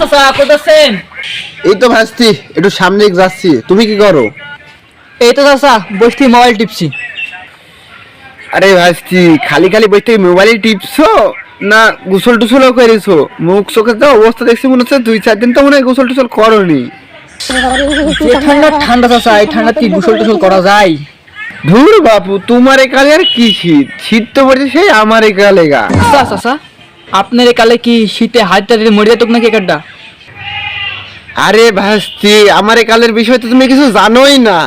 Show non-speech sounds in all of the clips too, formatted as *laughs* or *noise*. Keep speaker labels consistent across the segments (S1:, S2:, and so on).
S1: চাচা কোথাচ্ছেন
S2: এই তো ভাসতি একটু সামনে যাচ্ছি। তুমি কি করো?
S1: এই তো চাচা বসতি মোবাইল টিপছি।
S2: আরে ভাসতি খালি খালি বসে মোবাইলে টিপছো? না গোসল টুসলও করেছ? মুখ চোখে তো অবস্থা দেখছি মনে হচ্ছে দুই চার দিন তো মনে হয় গোসল টুসল করনি।
S1: যে ঠান্ডা ঠান্ডা চাচা এই ঠান্ডা কি গোসল টোসল করা যায়?
S2: ধুর বাপু তোমার একালে আর কি শীত? শীত তো পড়ছে সেই আমার একালে গা।
S1: চাচা আপনার একালে কি শীতে হাত টাতে মরে যেত নাকি কাড্ডা
S2: আরে ভাসতি আমার একালের বিষয় তো তুমি কিছু জানোই না।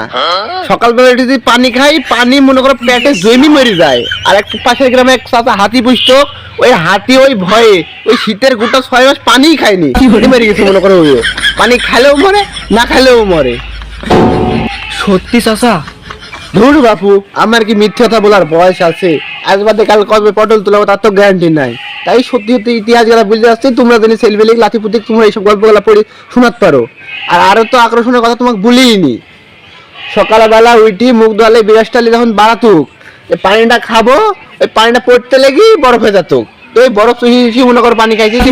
S2: সকালবেলা উঠে যদি পানি খাই পানি মনে করো পেটে জমি মরে যায়। আর এক পাশের গ্রামে এক চাচা হাতি পুষতো ওই হাতি ওই ভয়ে ওই শীতের গোটা ছয় মাস পানিই খায়নি। মরে গেছে মনে করো ওই পানি খালেও মরে না খালেও মরে।
S1: সত্যি চাচা?
S2: ধুর বাপু আমার কি মিথ্যে কথা বলার বয়স আছে? আজ বাদে কাল কবে পটল তোলাবো তার তো গ্যারান্টি নাই। তাই সত্যি সত্যি ইতিহাস গেলা বুঝতে আসছে তোমরা জানি সেলবেলিক লাঠি পুতিক তোমরা এইসব গল্পগুলা পড়ে শোনাতে পারো। আর আরও তো আকর্ষণের কথা তোমাকে বলিনি সকালবেলা উইটি মুখ দোয়ালে বিরাজটালি যখন বাড়াতুক এই পানিটা খাব ওই পানিটা পড়তে লেগে বরফ হয়ে যেত তো এই বরফ চুষি চুষি মনে করো পানি খাইছি কি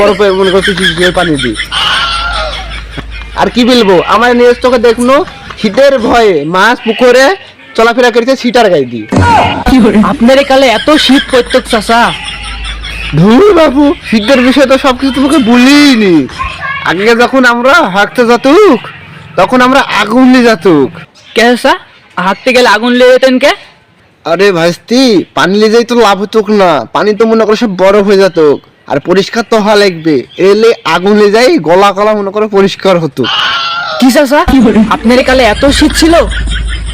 S2: বরফে মনে করো চুষি চুষি পানি দিই। আর কি বলব আমার নিজের চোখে দেখল শীতের ভয়ে মাছ পুকুরে চলাফেরা করেছে সিটার গাই দিয়ে
S1: আপনার কালে এত শীত পড়তো চাচা।
S2: ধুর বাবু বিষয়ে তো তোমাকে বলিনি আগে যখন আমরা হাঁকতে যাতুক তখন আমরা আগুন নিয়ে যাতুক।
S1: কে গেলে আগুন যেতেন কে?
S2: আরে ভাইস্তি পানি নিয়ে যাই তো লাভ হতুক না। পানি তো মনে করো সব বরফ হয়ে যেতুক। আর পরিষ্কার তো হওয়া লাগবে। এলে আগুন নিয়ে যাই গলা গলা মনে করো পরিষ্কার হতো।
S1: কি আপনার কালে এত শীত ছিল?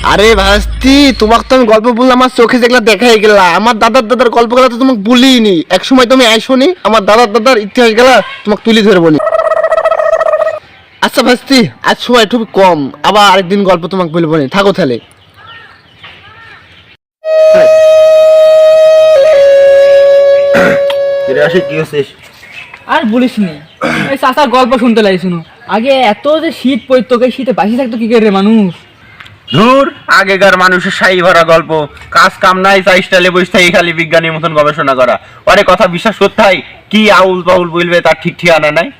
S2: আরে ভাস্তি তোমাকে তো আমি গল্প বললাম আমার চোখে যেগুলা দেখাই গেলা। আমার দাদার দাদার গল্প গেলা তো তোমাকে বলিনি। এক সময় তুমি আইসোনি আমার দাদার দাদার ইতিহাস গেলা তোমাকে তুলি ধরবো নি। আচ্ছা ভাস্তি আজ সময় একটু কম আবার আরেকদিন গল্প তোমাকে বলব নি। থাকো তাহলে।
S1: আর বলিস নি এই চাচার গল্প শুনতে লাগে শুনো। আগে এত যে শীত পড়তো শীতে বাসি থাকতো কি করে মানুষ?
S3: ধুর আগেকার মানুষের সাই ভরা গল্প। কাজ কাম নাই চাই স্টাইলে বসে থাকি খালি বিজ্ঞানীর মতন গবেষণা করা। অরে কথা বিশ্বাস করতে হয় কি আউল পাউল বলবে তার ঠিক ঠিকানা নাই?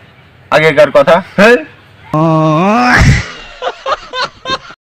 S3: আগেকার কথা। হ্যাঁ *laughs*